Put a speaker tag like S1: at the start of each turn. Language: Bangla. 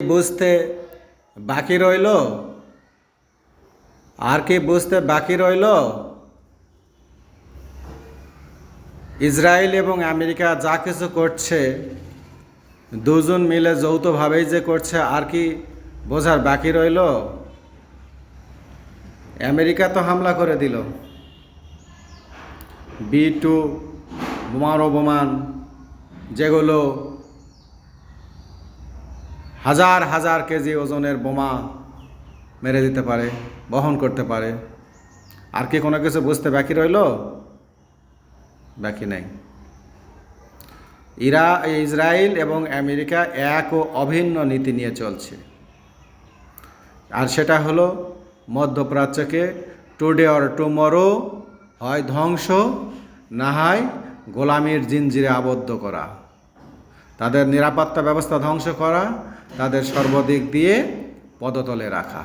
S1: বুঝতে বাকি রইল? আর কি বুঝতে বাকি রইল? ইসরায়েল এবং আমেরিকা যা কিছু করছে, দুজন মিলে যৌথভাবেই যে করছে, আর কি বোঝার বাকি রইল? আমেরিকা তো হামলা করে দিল। বি টু বোমারো বোমান যেগুলো হাজার হাজার কেজি ওজনের বোমা মেরে দিতে পারে, বহন করতে পারে। আর কি কোনো কিছু বুঝতে বাকি রইল? বাকি নাই। ইরা, ইসরায়েল এবং আমেরিকা এক ও অভিন্ন নীতি নিয়ে চলছে। আর সেটা হলো, মধ্যপ্রাচ্যকে টুডে অর টুমরো হয় ধ্বংস, না হয় গোলামির জিনজিরে আবদ্ধ করা। তাদের নিরাপত্তা ব্যবস্থা ধ্বংস করা তাদের সর্বদিক দিয়ে পদতলে রাখা।